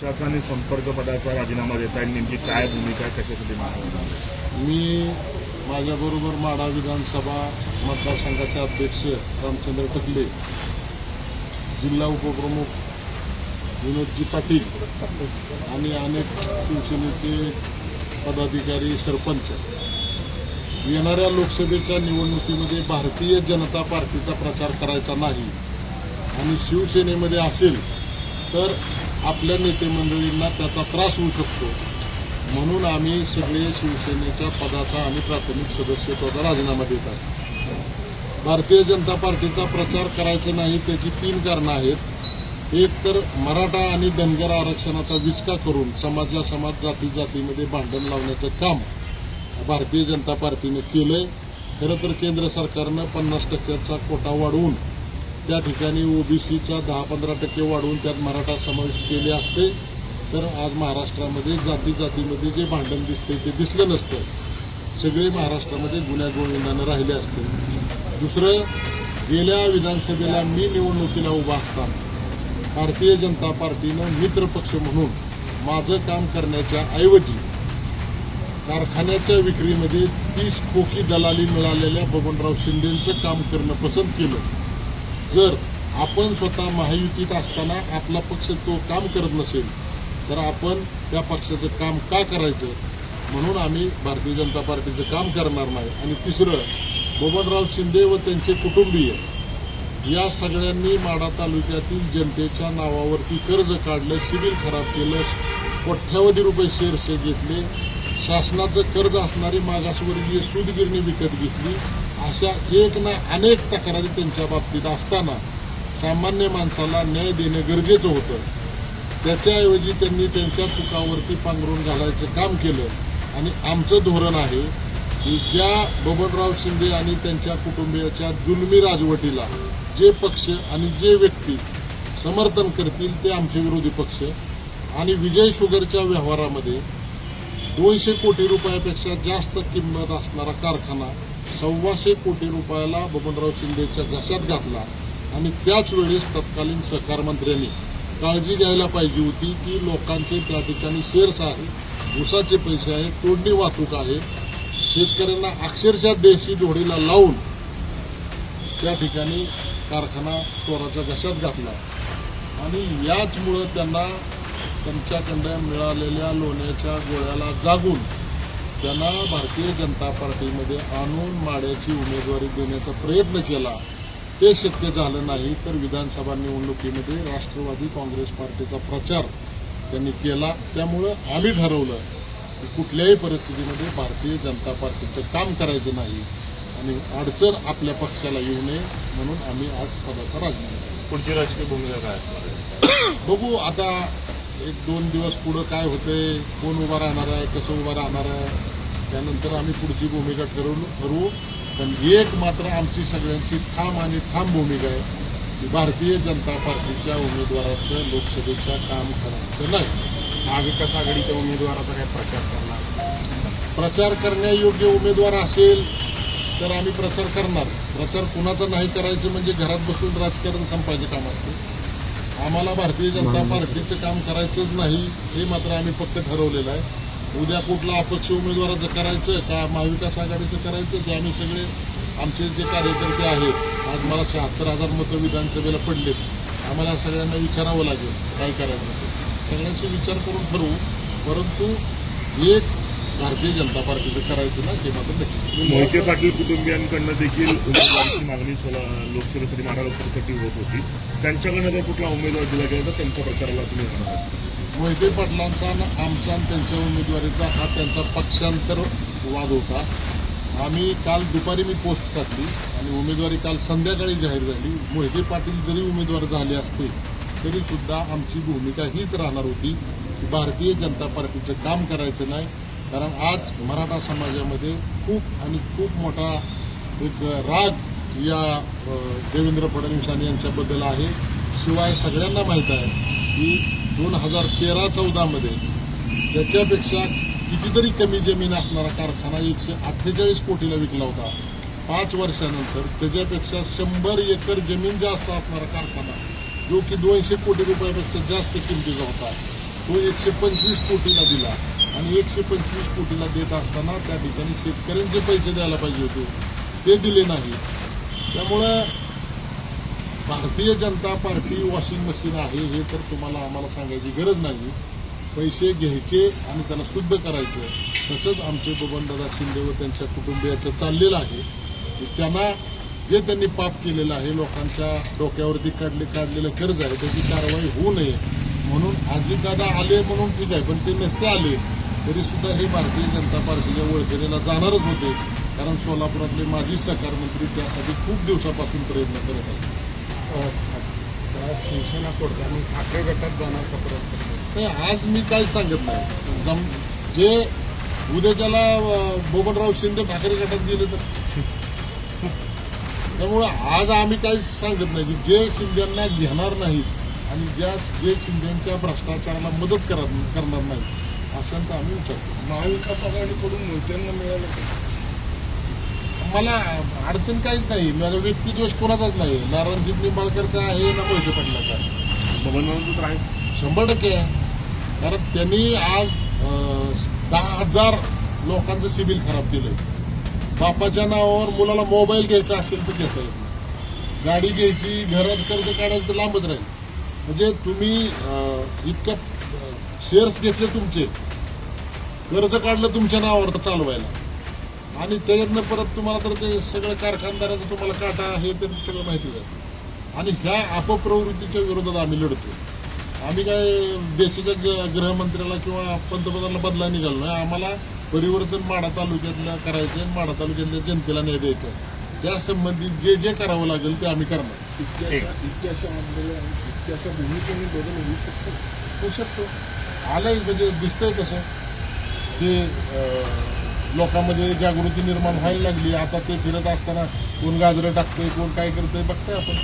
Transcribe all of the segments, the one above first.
पक्षाचा आणि संपर्क पदाचा राजीनामा देताय नेमकी काय भूमिका कशासाठी मी माझ्याबरोबर माढा विधानसभा मतदारसंघाचे अध्यक्ष रामचंद्र टकले जिल्हा उपप्रमुख विनोदजी पाटील आणि अनेक शिवसेनेचे पदाधिकारी सरपंच. येणाऱ्या लोकसभेच्या निवडणुकीमध्ये भारतीय जनता पार्टीचा प्रचार करायचा नाही आणि शिवसेनेमध्ये असेल तर आपल्या नेते मंडळींना त्याचा त्रास होऊ शकतो. म्हणून आम्ही सगळे शिवसेनेच्या पदाचा आणि प्राथमिक सदस्यत्वाचा राजीनामा देत आहोत. भारतीय जनता पार्टीचा प्रचार करायचा नाही त्याची तीन कारणं आहेत. एक तर मराठा आणि धनगर आरक्षणाचा विचका करून समाजासमाज जाती जातीमध्ये भांडण लावण्याचं काम भारतीय जनता पार्टीने केलंय. खरं तर केंद्र सरकारनं पन्नास टक्क्याचा कोटा वाढवून त्या ठिकाणी ओबीसीचा दहा पंधरा टक्के वाढवून त्यात मराठा समाविष्ट केले असते. तर आज महाराष्ट्रामध्ये जाती जातीमध्ये जे भांडण दिसते ते दिसलं नसतं. सगळे महाराष्ट्रामध्ये गुन्ह्या गोविंदानं राहिले असते. दुसरं गेल्या विधानसभेला मी निवडणुकीला उभा असताना भारतीय जनता पार्टीनं मित्रपक्ष म्हणून माझं काम करण्याच्या ऐवजी कारखान्याच्या विक्रीमध्ये तीस खोकी दलाली मिळालेल्या बबनराव शिंदेंचं काम करणं पसंत केलं. जर आपण स्वतः महायुतीत असताना आपला पक्ष तो काम करत नसेल तर आपण त्या पक्षाचं काम का करायचं? म्हणून आम्ही भारतीय जनता पार्टीचं काम करणार नाही. आणि तिसरं बबनराव शिंदे व त्यांचे कुटुंबीय या सगळ्यांनी माडा तालुक्यातील जनतेच्या नावावरती कर्ज काढलं सिबिल खराब केलं कोट्यावधी रुपये शेअर्स घेतले शासनाचं कर्ज असणारी मागासवर्गीय सूदगिरणी विकत घेतली अशा एक ना अनेक तक्रारी त्यांच्या बाबतीत असताना सामान्य माणसाला न्याय देणं गरजेचं होतं. त्याच्याऐवजी त्यांनी त्यांच्या चुकावरती पांघरून घालायचं काम केलं. आणि आमचं धोरण आहे की ज्या बबनराव शिंदे आणि त्यांच्या कुटुंबियाच्या जुलमी राजवटीला जे पक्ष आणि जे व्यक्ती समर्थन करतील ते आमचे विरोधी पक्ष. आणि विजय शुगरच्या व्यवहारामध्ये दोनशे कोटी रुपयापेक्षा जास्त किंमत असणारा कारखाना सव्वाशे कोटी रुपयाला बबनराव शिंदेच्या घशात घातला आणि त्याच वेळेस तत्कालीन सहकार मंत्र्यांनी काळजी घ्यायला पाहिजे होती की लोकांचे त्या ठिकाणी शेअर्स आहेत ऊसाचे पैसे आहेत तोडणी वाहतूक आहे. शेतकऱ्यांना अक्षरशः देशी जोडीला लावून त्या ठिकाणी कारखाना चोराच्या घशात घातला. आणि याचमुळं त्यांना त्यांच्याकडं मिळालेल्या लोण्याच्या गोळ्याला जागून त्यांना भारतीय जनता पार्टीमध्ये आणून माड्याची उमेदवारी देण्याचा प्रयत्न केला. ते शक्य झालं नाही तर विधानसभा निवडणुकीमध्ये राष्ट्रवादी काँग्रेस पार्टीचा प्रचार त्यांनी केला. त्यामुळं आम्ही ठरवलं की कुठल्याही परिस्थितीमध्ये भारतीय जनता पार्टीचं काम करायचं नाही आणि अडचण आपल्या पक्षाला येऊ नये म्हणून आम्ही आज पदाचा राजीनामा. पुढची राजकीय भूमिका काय बघू आता एक दोन दिवस पुढं काय होतंय कोण उभा राहणार आहे कसं उभा राहणार आहे त्यानंतर आम्ही पुढची भूमिका ठरवू ठरवू पण एक मात्र आमची सगळ्यांची ठाम आणि ठाम भूमिका आहे की भारतीय जनता पार्टीच्या उमेदवाराचं लोकसभेच्या काम करायचं नाही. महाविकास आघाडीच्या उमेदवाराचा काय प्रचार करणार? प्रचार करण्यायोग्य उमेदवार असेल तर आम्ही प्रचार करणार. प्रचार कुणाचा नाही करायचं म्हणजे घरात बसून राजकारण संपायचं काम असते. आम्हाला भारतीय जनता पार्टीचं काम करायचंच नाही हे मात्र आम्ही फक्त ठरवलेलं आहे. उद्या कुठला अपक्ष उमेदवाराचं करायचं का महाविकास आघाडीचं करायचं ते आम्ही सगळे आमचे जे कार्यकर्ते आहेत आज मला शहात्तर हजार मतं विधानसभेला पडलेत. आम्हाला सगळ्यांना विचारावं लागेल काय करायचं सगळ्यांशी विचार करून ठरवू परंतु एक भारतीय जनता पार्टीचं करायचं ना ते मात्र नक्की. मोहिते पाटील कुटुंबियांकडनं देखील उमेदवाराची मागणी सोला लोकसभेसाठी माडा लोकसभेसाठी होत होती. त्यांच्याकडनं जर कुठला उमेदवार दिला गेला तर त्यांच्या प्रचाराला तुम्ही होणार. मोहिते पाटलांचा आणि आमचा आणि त्यांच्या उमेदवारीचा हा त्यांचा पक्षांतर वाद होता. आम्ही काल दुपारी मी पोस्ट टाकली आणि उमेदवारी काल संध्याकाळी जाहीर झाली. मोहिते पाटील जरी उमेदवार झाले असते तरी सुद्धा आमची भूमिका हीच राहणार होती की भारतीय जनता पार्टीचं काम करायचं नाही कारण आज मराठा समाजामध्ये खूप आणि खूप मोठा एक राग या देवेंद्र देवेंद्र आणि यांच्याबद्दल आहे. शिवाय सगळ्यांना माहीत आहे की दोन हजार तेरा चौदामध्ये त्याच्यापेक्षा कितीतरी कमी जमीन असणारा कारखाना एकशे अठ्ठेचाळीस कोटीला विकला होता. पाच वर्षानंतर त्याच्यापेक्षा शंभर एकर जमीन जास्त असणारा कारखाना जो की दोनशे कोटी रुपयापेक्षा जास्त किमतीचा होता तो एकशे पंचवीस कोटीला दिला. आणि एकशे पंचवीस कोटीला देत असताना त्या ठिकाणी शेतकऱ्यांचे पैसे द्यायला पाहिजे होते. ते दिले नाही. त्यामुळं Bharatiya Janata party washing machine आहे हे तर तुम्हाला आम्हाला सांगायची गरज नाही. पैसे घ्यायचे आणि त्याला शुद्ध करायचे. तसंच आमचे बबनदादा शिंदे व त्यांच्या कुटुंबियाचं चाललेलं आहे. त्यांना जे त्यांनी पाप केलेलं आहे लोकांच्या डोक्यावरती काढले काढलेलं कर्ज आहे त्याची कारवाई होऊ नये. म्हणून अजितदादा आले म्हणून ठीक आहे पण ते नसते आले. तरी सुद्धा हे भारतीय जनता पार्टीच्या वळखेरीला जाणारच होते. कारण सोलापुरातले माजी सहकार मंत्री त्यासाठी खूप दिवसापासून प्रयत्न करत आहेत. शिवसेना सोडता मग ठाकरे गटात जाणार का नाही आज मी काही सांगत नाही. जम जे उद्याच्याला अं, बबनराव शिंदे ठाकरे गटात गेले तर? त्यामुळं आज आम्ही काही सांगत नाही. की जे शिंदेना घेणार नाहीत आणि ज्या जे शिंदेच्या भ्रष्टाचाराला मदत करत करणार नाहीत अशांचा आम्ही विचार करतो महाविकास आघाडीकडून मोहित्यांना मिळालं का? मला अडचण काहीच नाही. माझा व्यक्ती दोष कोणाचाच नाही. नारायणजित निंबाळकरचा आहे ना मोहिते आहे. बबनरावांचं तर आहे. शंभर टक्के आहे. कारण त्यांनी आज दहा हजार लोकांचं सिबिल खराब केलंय. बापाच्या नावावर मुलाला मोबाईल घ्यायचा असेल तर घेता येत गाडी घ्यायची घरात कर्ज काढायचं तर लांबच राहील. म्हणजे तुम्ही इतकं शेअर्स घेतले तुमचे. कर्ज काढलं तुमच्या नावावर तर चालवायला. आणि त्याच्यातनं परत तुम्हाला तर ते सगळं कारखानदाराचं तुम्हाला काटा हे ते सगळं माहिती आहे. आणि ह्या अपप्रवृत्तीच्या विरोधात आम्ही लढतो आम्ही काय देशाच्या ग- गृहमंत्र्याला किंवा पंतप्रधानाला बदला निघालो नाही. आम्हाला परिवर्तन माडा तालुक्यातलं करायचं आहे माडा तालुक्यातल्या जनतेला न्याय द्यायचं आहे. त्या संबंधित जे जे करावं लागेल ते आम्ही करणार. इतक्या इतक्याशा आंदोलन इतक्याशा भूमिकेने बदल होऊ शकतो? होऊ शकतो. आलंय म्हणजे दिसतंय कसं की लोकांमध्ये जागृती निर्माण व्हायला लागली. आता ते फिरत असताना कोण गाजरं टाकतंय कोण काय करतंय बघताय आपण.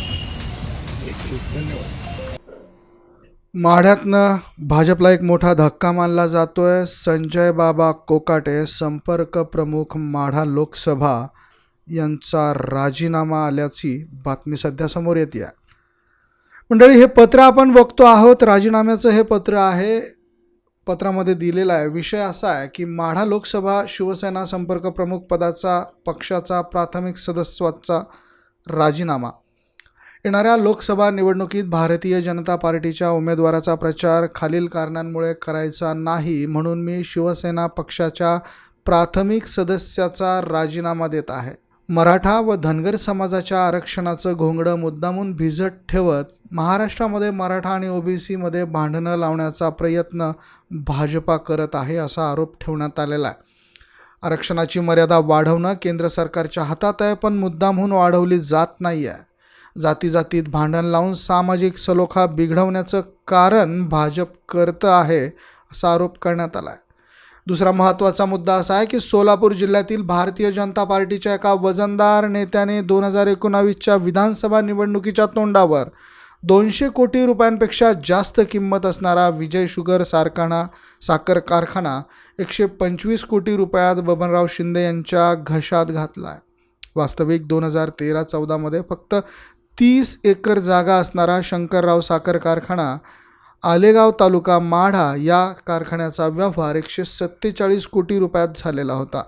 धन्यवाद. माढ्यातनं भाजपला एक मोठा धक्का मानला जातोय. संजय बाबा कोकाटे संपर्क प्रमुख माढा लोकसभा. यांचा राजीनामा आल्याची बातमी सध्या समोर येते आहे. मंडळी हे पत्र आपण बघतो आहोत. राजीनाम्याचं हे पत्र आहे. पत्रामध्ये दिलेलं आहे. विषय असा आहे की माढा लोकसभा शिवसेना संपर्क प्रमुख पदाचा पक्षाचा प्राथमिक सदस्यत्वाचा राजीनामा. येणाऱ्या लोकसभा निवडणुकीत भारतीय जनता पार्टीच्या उमेदवाराचा प्रचार खालील कारणांमुळे करायचा नाही म्हणून मी शिवसेना पक्षाच्या प्राथमिक सदस्याचा राजीनामा देत आहे. मराठा व धनगर समाजाच्या आरक्षणाचं घोंगडं मुद्दामून भिजत ठेवत महाराष्ट्रामध्ये मराठा आणि ओबीसीमध्ये भांडणं लावण्याचा प्रयत्न भाजपा करत आहे असा आरोप ठेवण्यात आलेला आहे. आरक्षणाची मर्यादा वाढवणं केंद्र सरकारच्या हातात आहे पण मुद्दामहून वाढवली जात नाही आहे जाती जातीत भांडण लावून सामाजिक सलोखा बिघडवण्याचं कारण भाजप करतं आहे असा आरोप करण्यात आला आहे दुसरा महत्त्वाचा मुद्दा असा आहे की सोलापूर जिल्ह्यातील भारतीय जनता पार्टीच्या एका वजनदार नेत्याने दोन हजार एकोणावीसच्या विधानसभा निवडणुकीच्या तोंडावर दोनशे कोटी रुपयांपेक्षा जास्त किंमत असणारा विजय शुगर सारखाना साखर कारखाना एकशे पंचवीस कोटी रुपयात बबनराव शिंदे यांच्या घशात घातला आहे वास्तविक दोन हजार तेरा चौदामध्ये फक्त तीस एकर जागा असणारा शंकरराव साखर कारखाना आलेगाव तालुका माढा या कारखान्याचा व्यवहार एकशे सत्तेचाळीस कोटी रुपयात झालेला होता.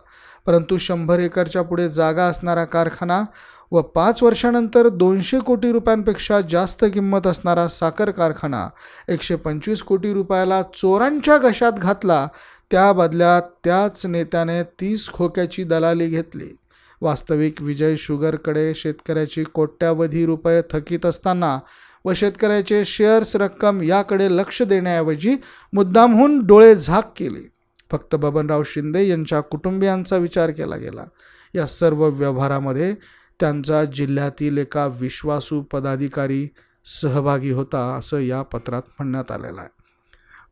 परंतु शंभर एकरच्या पुढे जागा असणारा कारखाना व पाच वर्षानंतर दोनशे कोटी रुपयांपेक्षा जास्त किंमत असणारा साखर कारखाना एकशे पंचवीस कोटी रुपयाला चोरांच्या घशात घातला. त्या बदल्यात त्याच नेत्याने तीस खोक्याची दलाली घेतली. वास्तविक विजय शुगरकडे शेतकऱ्याची कोट्यावधी रुपये थकीत असताना व शेतकऱ्याचे शेअर्स रक्कम याकडे लक्ष देण्याऐवजी मुद्दामहून डोळे झाक केले. फक्त बबनराव शिंदे यांच्या कुटुंबियांचा विचार केला गेला. या सर्व व्यवहारामध्ये त्यांचा जिल्ह्यातील एका विश्वासू पदाधिकारी सहभागी होता असं या पत्रात म्हणण्यात आलेलं आहे.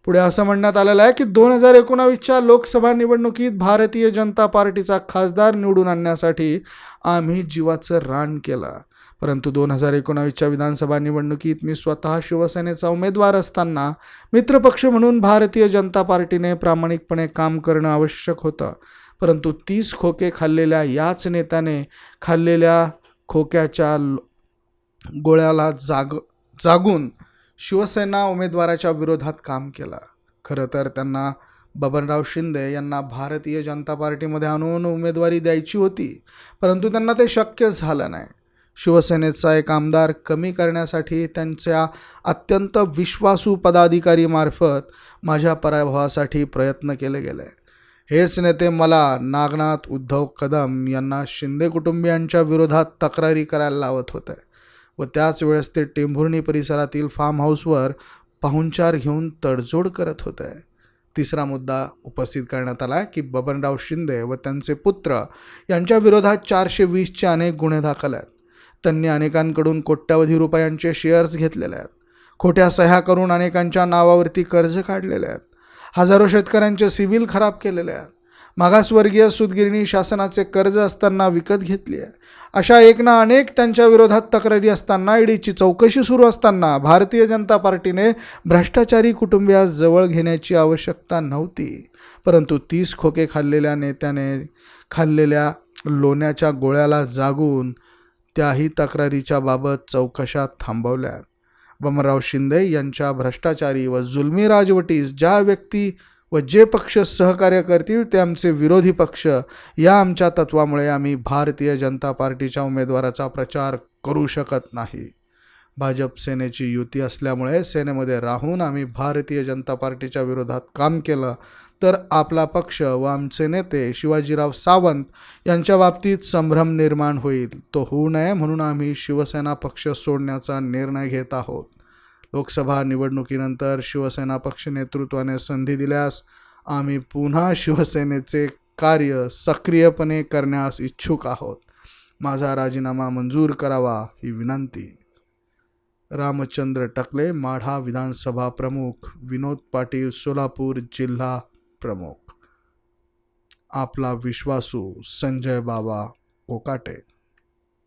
पुढे असं म्हणण्यात आलेलं आहे की दोन हजार एकोणावीसच्या लोकसभा निवडणुकीत भारतीय जनता पार्टीचा खासदार निवडून आणण्यासाठी आम्ही जीवाचं रान केलं. परंतु दोन हजार एकोणावीसच्या विधानसभा निवडणुकीत मी स्वतः शिवसेनेचा उमेदवार असताना मित्रपक्ष म्हणून भारतीय जनता पार्टीने प्रामाणिकपणे काम करणं आवश्यक होतं. परंतु तीस खोके खाल्लेल्या याच नेत्याने खाल्लेल्या खोक्याच्या गोळ्याला जाग जागून शिवसेना उमेदवाराच्या विरोधात काम केलं. खरं तर त्यांना बबनराव शिंदे यांना भारतीय जनता पार्टीमध्ये आणून उमेदवारी द्यायची होती परंतु त्यांना ते शक्य झालं नाही. शिवसेनेचा एक आमदार कमी करण्यासाठी त्यांच्या अत्यंत विश्वासू पदाधिकारीमार्फत माझ्या पराभवासाठी प्रयत्न केले गेले. हेच नेते मला नागनाथ उद्धव कदम यांना शिंदे कुटुंबियांच्या विरोधात तक्रारी करायला लावत होते व त्याच वेळेस ते टेंभुर्णी परिसरातील फार्म हाऊसवर पाहुणचार घेऊन तडजोड करत होते. तिसरा मुद्दा उपस्थित करण्यात आला की बबनराव शिंदे व त्यांचे पुत्र यांच्या विरोधात चारशे वीसचे अनेक गुन्हे दाखल आहेत. त्यांनी अनेकांकडून कोट्यावधी रुपयांचे शेअर्स घेतलेले आहेत. खोट्या सह्या करून अनेकांच्या नावावरती कर्ज काढलेले आहेत. हजारो शेतकऱ्यांचे सिबिल खराब केलेले आहेत. मागासवर्गीय सुदगिरणी शासनाचे कर्ज असताना विकत घेतली आहे. अशा एक ना अनेक त्यांच्या विरोधात तक्रारी असताना ईडीची चौकशी सुरू असताना भारतीय जनता पार्टीने भ्रष्टाचारी कुटुंबियास जवळ घेण्याची आवश्यकता नव्हती. परंतु तीस खोके खाल्लेल्या नेत्याने खाल्लेल्या लोण्याच्या गोळ्याला जागून त्याही तक्रारीच्या बाबत चौकशा थांबवल्या बमराव शिंदे यांच्या भ्रष्टाचारी व जुलमी राजवटीस ज्या व्यक्ती व जे पक्ष सहकार्य करतील ते आमचे विरोधी पक्ष या आमच्या तत्वामुळे आम्ही भारतीय जनता पार्टीच्या उमेदवाराचा प्रचार करू शकत नाही. भाजप सेनेची युती असल्यामुळे सेनेमध्ये राहून आम्ही भारतीय जनता पार्टीच्या विरोधात काम केलं तर आपला पक्ष व आमचे नेते शिवाजीराव सावंत यांच्या बाबतीत संभ्रम निर्माण होईल. तो होऊ नये म्हणून आम्ही शिवसेना पक्ष सोडण्याचा निर्णय घेत आहोत. लोकसभा निवडणुकीनंतर शिवसेना पक्ष नेतृत्वाने संधी दिल्यास आम्ही पुन्हा शिवसेनेचे कार्य सक्रियपणे करण्यास इच्छुक आहोत. माझा राजीनामा मंजूर करावा ही विनंती. रामचंद्र टकले माढा विधानसभा प्रमुख विनोद पाटील सोलापूर जिल्हा प्रमुख. आपला विश्वासू संजय बाबा कोकाटे.